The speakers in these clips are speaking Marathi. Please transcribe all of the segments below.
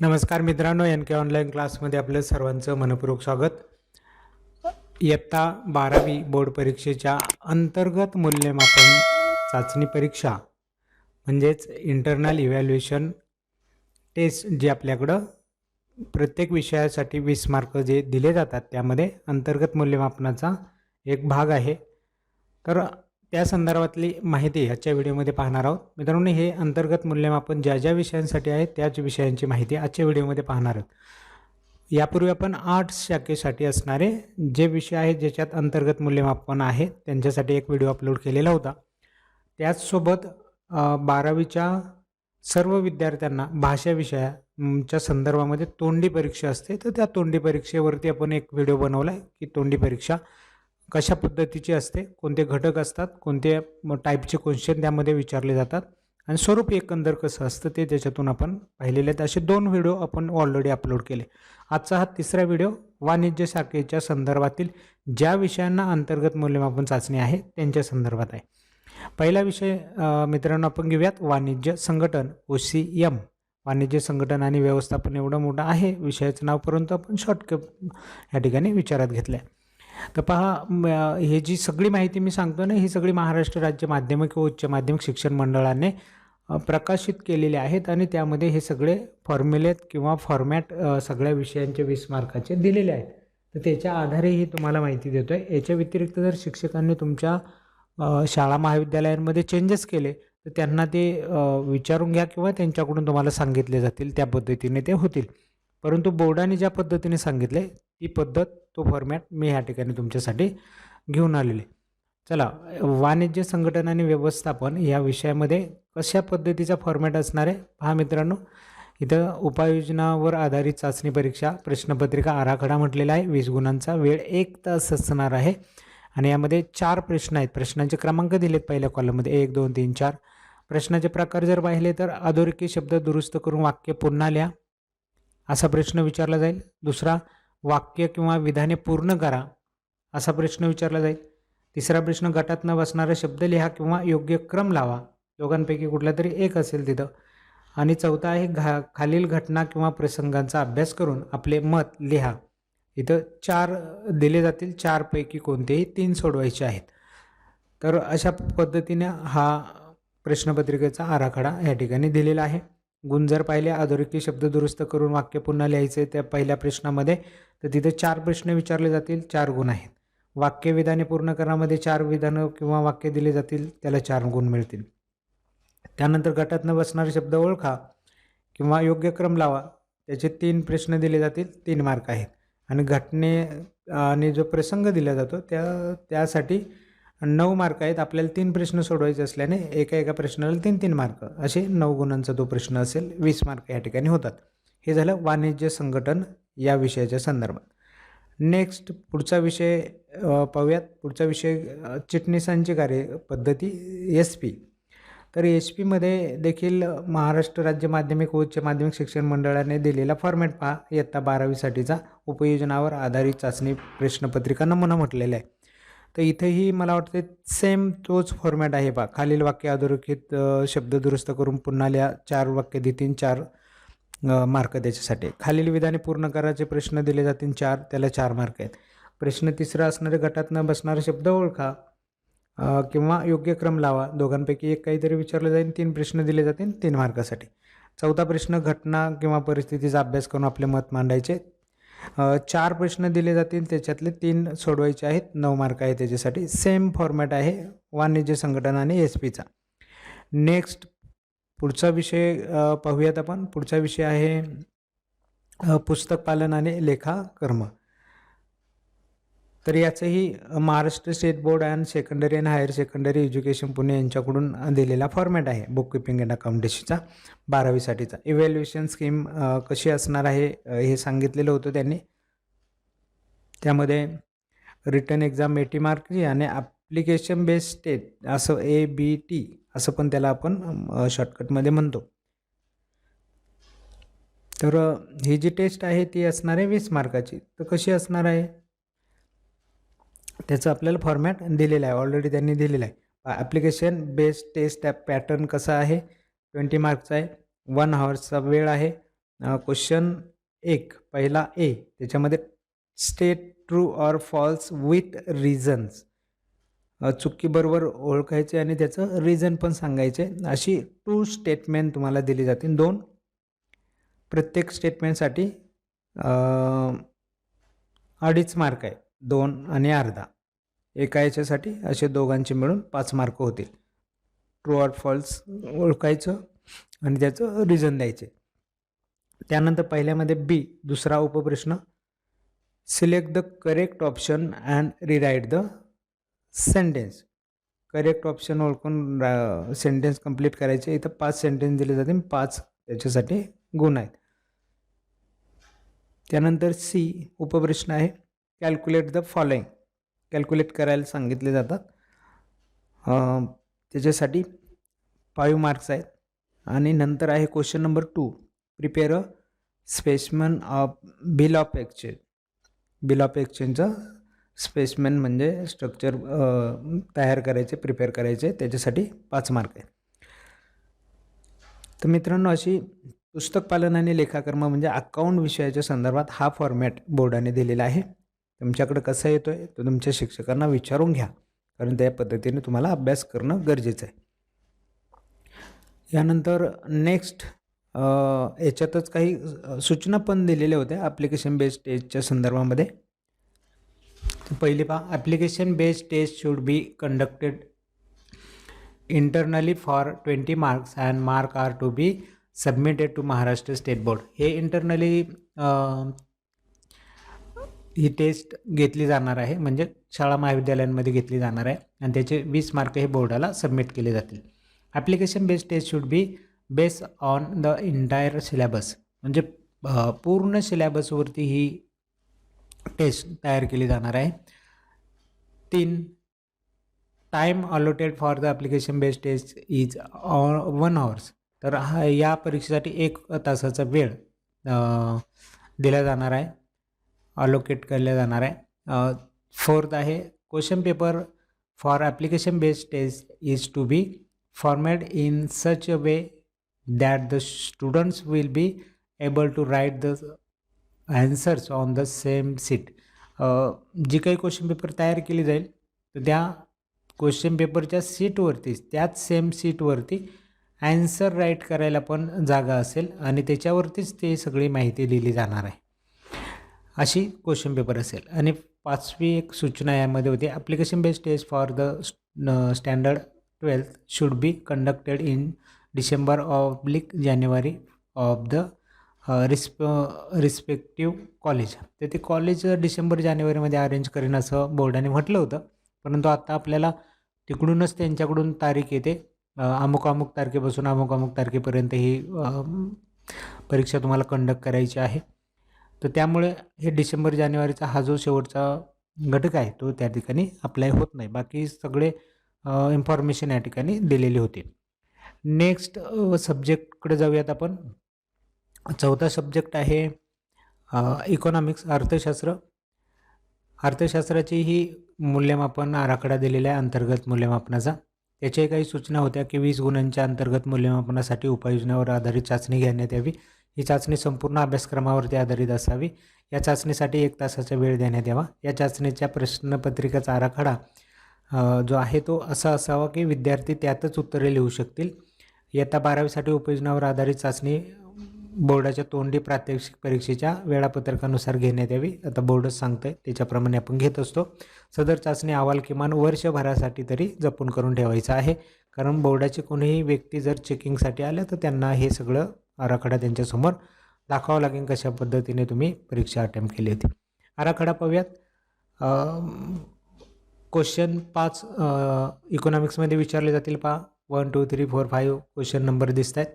नमस्कार मित्रांनो एन के ऑनलाईन क्लासमध्ये आपलं सर्वांचं मनपूर्वक स्वागत. इयत्ता बारावी बोर्ड परीक्षेच्या अंतर्गत मूल्यमापन चाचणी परीक्षा म्हणजेच इंटरनल इव्हॅल्युएशन टेस्ट जे आपल्याकडं प्रत्येक विषयासाठी वीस मार्क जे दिले जातात त्यामध्ये अंतर्गत मूल्यमापनाचा एक भाग आहे. तर त्या संदर्भातली माहिती आजच्या व्हिडिओमध्ये पाहणार आहोत. मित्रांनो हे अंतर्गत मूल्यमापन ज्या ज्या विषयांसाठी आहे त्याच विषयांची माहिती आजच्या व्हिडिओमध्ये पाहणार आहोत. यापूर्वी आपण आर्ट्स शाखेसाठी असणारे जे विषय आहेत ज्याच्यात अंतर्गत मूल्यमापन आहे त्यांच्यासाठी एक व्हिडिओ अपलोड केलेला होता. त्याचसोबत बारावीच्या सर्व विद्यार्थ्यांना भाषा विषयाच्या संदर्भामध्ये तोंडी परीक्षा असते. तर त्या तोंडी परीक्षेवरती आपण एक व्हिडिओ बनवला आहे की तोंडी परीक्षा. कशा पद्धतीची असते कोणते घटक असतात कोणते टाईपचे क्वेश्चन त्यामध्ये विचारले जातात. आणि स्वरूप एकंदर कसं असतं ते त्याच्यातून आपण पाहिलेले आहेत. असे दोन व्हिडिओ आपण ऑलरेडी अपलोड केले. आजचा हा तिसरा व्हिडिओ वाणिज्य शाखेच्या संदर्भातील ज्या विषयांना अंतर्गत मूल्यमापन चाचणी आहे त्यांच्या संदर्भात आहे. पहिला विषय मित्रांनो आपण घेऊयात. वाणिज्य संघटन ओ सी एम. वाणिज्य संघटन आणि व्यवस्थापन एवढं मोठं आहे. विषयाचं नाव परंतु आपण शॉर्टकट या ठिकाणी विचारात घेतलं आहे तर पहा म, हे जी सगळी माहिती मी सांगतो ना ही सगळी महाराष्ट्र राज्य माध्यमिक व उच्च माध्यमिक शिक्षण मंडळाने प्रकाशित केलेले आहेत आणि त्यामध्ये हे सगळे फॉर्म्युलेत किंवा फॉर्मॅट सगळ्या विषयांचे वीस मार्काचे दिलेले आहेत. तर त्याच्या आधारे ही तुम्हाला माहिती देतो आहे याच्या व्यतिरिक्त जर शिक्षकांनी तुमच्या शाळा महाविद्यालयांमध्ये चेंजेस केले तर त्यांना ते विचारून घ्या किंवा त्यांच्याकडून तुम्हाला सांगितले जातील त्या पद्धतीने ते होतील. परंतु बोर्डाने ज्या पद्धतीने सांगितले ती पद्धत तो फॉर्मॅट मी ह्या ठिकाणी तुमच्यासाठी घेऊन आलेले चला वाणिज्य संघटन आणि व्यवस्थापन या विषयामध्ये कशा पद्धतीचा फॉर्मॅट असणार आहे? पहा मित्रांनो इथं उपाययोजनावर आधारित चाचणी परीक्षा प्रश्नपत्रिका आराखडा म्हटलेला आहे. वीस गुणांचा वेळ एक तास असणार आहे. आणि यामध्ये चार प्रश्न आहेत. प्रश्नांचे क्रमांक दिलेत पहिल्या कॉलममध्ये एक दोन तीन चार. प्रश्नाचे प्रकार जर पाहिले तर अधोरेखी शब्द दुरुस्त करून वाक्य पुन्हा लिहा. असा प्रश्न विचारला जाईल. दुसरा वाक्य किंवा विधाने पूर्ण करा असा प्रश्न विचारला जाईल. तिसरा प्रश्न गटात न बसणारा शब्द लिहा किंवा योग्य क्रम लावा. दोघांपैकी कुठला तरी एक असेल तिथं. आणि चौथा आहे घा खालील घटना किंवा प्रसंगांचा अभ्यास करून आपले मत लिहा. इथं चार दिले जातील चारपैकी कोणतेही तीन सोडवायचे आहेत. तर अशा पद्धतीने हा प्रश्नपत्रिकेचा आराखडा या ठिकाणी दिलेला आहे. गुण जर पाहिले अधोरेखी शब्द दुरुस्त करून वाक्य पुन्हा लिहायचे त्या पहिल्या प्रश्नामध्ये. तर तिथे चार प्रश्न विचारले जातील चार गुण आहेत. वाक्य विधाने पूर्ण करण्यामध्ये चार विधानं किंवा वाक्य दिले जातील त्याला चार गुण मिळतील. त्यानंतर गटात न बसणारे शब्द ओळखा किंवा योग्य क्रम लावा त्याचे तीन प्रश्न दिले जातील तीन मार्क आहेत. आणि घटने आणि जो प्रसंग दिला जातो त्या त्यासाठी नऊ मार्क आहेत आपल्याला तीन प्रश्न सोडवायचे असल्याने एका एका प्रश्नाला तीन तीन मार्क. असे नऊ गुणांचा तो प्रश्न असेल वीस मार्क या ठिकाणी होतात. हे झालं वाणिज्य संघटन या विषयाच्या संदर्भात. नेक्स्ट पुढचा विषय पाहूयात. पुढचा विषय चिटणीसांची कार्यपद्धती एस पी तर एस पीमध्ये देखील महाराष्ट्र राज्य माध्यमिक व उच्च माध्यमिक शिक्षण मंडळाने दिलेला फॉर्मॅट पहा. इयत्ता बारावीसाठीचा उपयोजनावर आधारित चाचणी प्रश्नपत्रिका नमुना म्हटलेला आहे तर इथेही मला वाटते सेम तोच फॉर्मॅट आहे बा. खालील वाक्य अधोरेखित शब्द दुरुस्त करून पुन्हा लिहा. चार वाक्य देतील चार मार्क त्याच्यासाठी. खालील विधाने पूर्ण करायचे प्रश्न दिले जातील चार त्याला चार मार्क आहेत. प्रश्न तिसरा असणारे गटात न बसणारे शब्द ओळखा. किंवा योग्य क्रम लावा. दोघांपैकी एक काहीतरी विचारलं जाईल तीन प्रश्न दिले जातील तीन मार्कासाठी चौथा प्रश्न घटना किंवा परिस्थितीचा अभ्यास करून आपले मत मांडायचे. चार प्रश्न दिले जातील त्याच्यातले तीन सोडवायचे आहेत नऊ मार्क आहे त्याच्यासाठी. सेम फॉर्मॅट आहे वाणिज्य संघटना आणि एस पीचा नेक्स्ट पुढचा विषय पाहूयात आपण. पुढचा विषय आहे पुस्तकपालन आणि लेखा कर्म तर याचंही Maharashtra state board and secondary and higher secondary education Pune यांच्याकडून दिलेला फॉर्मॅट आहे. बुक किपिंग अँड अकाउंटेशीचा बारावीसाठीचा इव्हॅल्युएशन स्कीम कशी असणार आहे हे सांगितलेलं होतं त्यांनी. त्यामध्ये रिटर्न एक्झाम एटी मार्कची आणि ॲप्लिकेशन बेस्ड स्टेट असं ए बी टी असं पण त्याला आपण शॉर्टकटमध्ये म्हणतो. तर ही जी टेस्ट आहे ती असणार आहे वीस मार्काची तर कशी असणार आहे? त्याचं आपल्याला फॉर्मॅट दिलेलं आहे. ऑलरेडी त्यांनी दिलेलं आहे. Application based test app pattern कसा आहे? ट्वेंटी मार्कचा आहे. वन हॉर्सचा वेळ आहे. क्वेश्चन एक पहिला ए त्याच्यामध्ये state true or false with reasons चुकीबरोबर ओळखायचे आणि त्याचं रिझन पण सांगायचे. अशी टू स्टेटमेंट तुम्हाला दिली जातील दोन प्रत्येक स्टेटमेंटसाठी अडीच मार्क आहे. दोन आणि अर्धा. एका याच्यासाठी असे दोघांचे मिळून पाच मार्क होतील. ट्रू ऑर फॉल्स ओळखायचं आणि त्याचं रिझन द्यायचे. त्यानंतर पहिल्यामध्ये बी दुसरा उपप्रश्न. Select the correct option and rewrite the sentence correct option ओळखून सेंटेन्स कंप्लीट करायचे. इथं पाच सेंटेन्स दिले जाते पाच त्याच्यासाठी गुण आहेत. त्यानंतर सी उपप्रश्न आहे. कॅल्क्युलेट द फॉलोइंग कॅल्क्युलेट करायला सांगितले जातात. त्याच्यासाठी फाईव्ह मार्क्स आहेत. आणि नंतर आहे question number two prepare a specimen of bill of exchange bill of एक्सचेंजचं specimen म्हणजे स्ट्रक्चर तयार करायचे प्रिपेअर करायचे. त्याच्यासाठी पाच मार्क आहेत. तर मित्रांनो अशी पुस्तक पालन आणि लेखाकर्म म्हणजे अकाउंट विषयाच्या संदर्भात हा फॉर्मॅट बोर्डाने दिलेला आहे. तुमच्याकडं कसा येतो आहे तो तुमच्या शिक्षकांना विचारून घ्या. कारण त्या पद्धतीने तुम्हाला अभ्यास करणं गरजेचं आहे. यानंतर नेक्स्ट याच्यातच काही सूचना पण दिलेल्या होत्या ॲप्लिकेशन बेस्ड टेस्टच्या संदर्भामध्ये. पहिली पहा application based test should be conducted internally for twenty marks and mark are to be submitted to Maharashtra state board हे इंटरनली ही टेस्ट घेतली जाणार आहे. म्हणजे शाळा महाविद्यालयांमध्ये घेतली जाणार आहे. आणि त्याचे वीस मार्क हे बोर्डाला सबमिट केले जातील. Application based test should be base on the entire syllabus म्हणजे पूर्ण सिलेबसवरती ही टेस्ट तयार केली जाणार आहे. तीन time allotted for the application based test is one hours तर हा या परीक्षेसाठी एक तासाचा वेळ दिला जाणार आहे. अलोकेट केल्या जाणार आहे. फोर्थ आहे question paper for application based test is to be format in such a way that the students will be able to write the answers on the same sheet जी काही क्वेश्चन पेपर तयार केली जाईल तर त्या क्वेश्चन पेपरच्या सीटवरतीच त्याच सेम सीटवरती ॲन्सर राईट करायला पण जागा असेल आणि त्याच्यावरतीच ते सगळी माहिती लिहिली जाणार आहे. अशी क्वेश्चन पेपर असेल. आणि पाचवी एक सूचना यामध्ये होती application based test for the standard twelfth should be conducted in December oblique January of the रिस्प रिस्पेक्टिव्ह कॉलेज तर ते कॉलेज डिसेंबर जानेवारीमध्ये अरेंज करेन असं बोर्डाने म्हटलं होतं. परंतु आता आपल्याला तिकडूनच त्यांच्याकडून तारीख येते. अमुक अमुक तारखेपासून अमुक अमुक तारखेपर्यंत ही परीक्षा तुम्हाला कंडक्ट करायची आहे. तर त्यामुळे हे डिसेंबर जानेवारीचा हा जो शेवटचा घटक आहे तो त्या ठिकाणी अप्लाय होत नाही. बाकी सगळे इन्फॉर्मेशन या ठिकाणी दिलेली होती. नेक्स्ट सब्जेक्टकडे जाऊयात आपण. चौथा सब्जेक्ट आहे इकॉनॉमिक्स अर्थशास्त्र. अर्थशास्त्राची ही मूल्यमापन आराखडा दिलेला आहे अंतर्गत मूल्यमापनाचा. त्याच्याही काही सूचना होत्या की वीस गुणांच्या अंतर्गत मूल्यमापनासाठी उपाययोजनावर आधारित चाचणी घेण्यात यावी. ही चाचणी संपूर्ण अभ्यासक्रमावरती आधारित असावी. या चाचणीसाठी एक तासाचा वेळ देण्यात यावा. या चाचणीच्या प्रश्नपत्रिकेचा आराखडा जो आहे तो असा असावा की विद्यार्थी त्यातच उत्तरे लिहू शकतील. इयत्ता बारावीसाठी उपयोजनावर आधारित चाचणी बोर्डाच्या तोंडी प्रात्यक्षिक परीक्षेच्या वेळापत्रकानुसार घेण्यात यावी. आता बोर्डच सांगतं आहे त्याच्याप्रमाणे आपण घेत असतो. सदर चाचणी अहवाल किमान वर्षभरासाठी तरी जपून करून ठेवायचा आहे. कारण बोर्डाची कोणीही व्यक्ती जर चेकिंगसाठी आल्या तर त्यांना हे सगळं आराखडा त्यांच्यासमोर दाखवावं लागेल कशा पद्धतीने तुम्ही परीक्षा अटेम्प्ट केली होती. आराखडा पाहूयात. क्वेश्चन पाच इकॉनॉमिक्समध्ये विचारले जातील पहा. One two three four five question number दिसत आहेत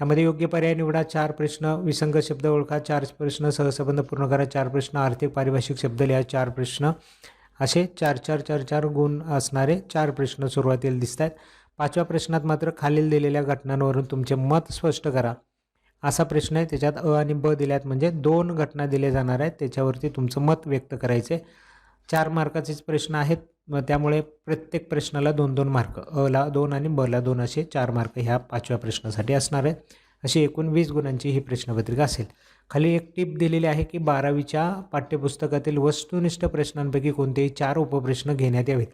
यामध्ये योग्य पर्याय निवडा. चार प्रश्न विसंग शब्द ओळखा. चार प्रश्न सहसंबंध पूर्ण करा. चार प्रश्न आर्थिक पारिभाषिक शब्द लिहा. चार प्रश्न असे चार चार चार चार गुण असणारे चार प्रश्न सुरुवातीला दिसत आहेत पाचव्या प्रश्नात मात्र खालील दिलेल्या घटनांवरून तुमचे मत स्पष्ट करा. असा प्रश्न आहे. त्याच्यात अ आणि ब दिल्यात म्हणजे दोन घटना दिल्या जाणार आहेत. त्याच्यावरती तुमचं मत व्यक्त करायचे चार मार्काचेच प्रश्न आहेत. मग त्यामुळे प्रत्येक प्रश्नाला दोन दोन मार्क. अला दोन आणि बला दोन असे चार मार्क ह्या पाचव्या प्रश्नासाठी असणार आहेत. अशी एकूण वीस गुणांची ही प्रश्नपत्रिका असेल. खाली एक टीप दिलेली आहे की बारावीच्या पाठ्यपुस्तकातील वस्तुनिष्ठ प्रश्नांपैकी कोणतेही चार उपप्रश्न घेण्यात यावेत.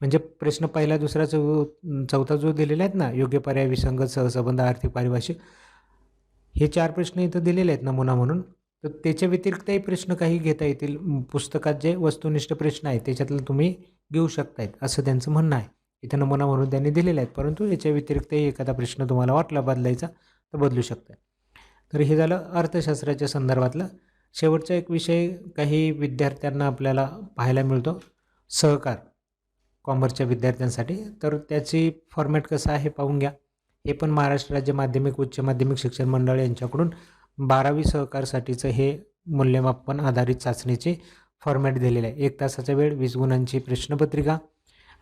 म्हणजे प्रश्न पहिला दुसरा चौ चौथा जो दिलेला आहेत ना योग्य पर्याय विसंगत सहसंबंध आर्थिक पारिभाषिक हे चार प्रश्न इथं दिलेले आहेत नमुना म्हणून. तर त्याच्या व्यतिरिक्तही प्रश्न काही घेता येतील. पुस्तकात जे वस्तुनिष्ठ प्रश्न आहेत त्याच्यातलं तुम्ही घेऊ शकतायत असं त्यांचं म्हणणं आहे. इथं नमुना म्हणून त्यांनी दिलेले आहेत परंतु याच्या व्यतिरिक्तही एखादा प्रश्न तुम्हाला वाटला बदलायचा तर बदलू शकता तर हे झालं अर्थशास्त्राच्या संदर्भातलं. शेवटचा एक विषय काही विद्यार्थ्यांना आपल्याला पाहायला मिळतो सहकार. कॉमर्सच्या विद्यार्थ्यांसाठी. तर त्याची फॉर्मॅट कसं आहे पाहून घ्या. हे पण महाराष्ट्र राज्य माध्यमिक उच्च माध्यमिक शिक्षण मंडळ यांच्याकडून बारावी सहकारसाठीचं हे मूल्यमापन आधारित चाचणीचे फॉर्मॅट दिलेलं आहे. एक तासाचा वेळ वीस गुणांची प्रश्नपत्रिका.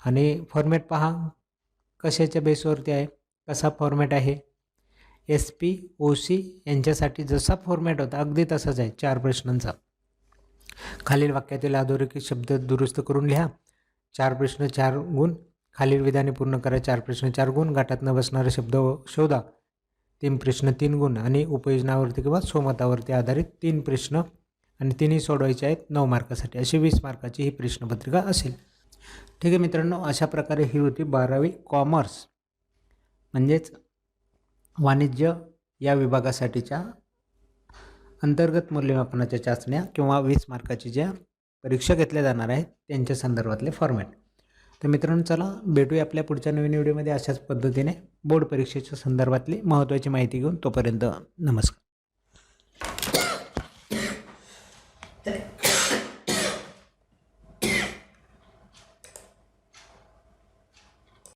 आणि फॉर्मॅट पहा कशाच्या बेसवरती आहे? कसा फॉर्मॅट आहे? एस पी ओ सी यांच्यासाठी जसा फॉर्मॅट होता अगदी तसाच आहे चार प्रश्नांचा. खालील वाक्यातील अधोरेखित शब्द दुरुस्त करून लिहा. चार प्रश्न चार गुण. खालील विधाने पूर्ण करा. चार प्रश्न चार गुण. गाठात न बसणारे शब्द शोधा. तीन प्रश्न तीन गुण आणि उपयोजनावरती किंवा स्वमतावरती आधारित तीन प्रश्न आणि तिन्ही सोडवायचे आहेत नऊ मार्कासाठी. अशी वीस मार्काची ही प्रश्नपत्रिका असेल. ठीक आहे मित्रांनो अशा प्रकारे ही होती बारावी कॉमर्स. म्हणजेच वाणिज्य या विभागासाठीच्या अंतर्गत मूल्यमापनाच्या चाचण्या किंवा वीस मार्काची ज्या परीक्षा घेतल्या जाणार आहेत त्यांच्या संदर्भातले फॉर्मॅट तर मित्रांनो चला भेटूया आपल्या पुढच्या नवीन व्हिडिओमध्ये अशाच पद्धतीने. बोर्ड परीक्षेच्या संदर्भातली महत्त्वाची माहिती घेऊन तोपर्यंत नमस्कार.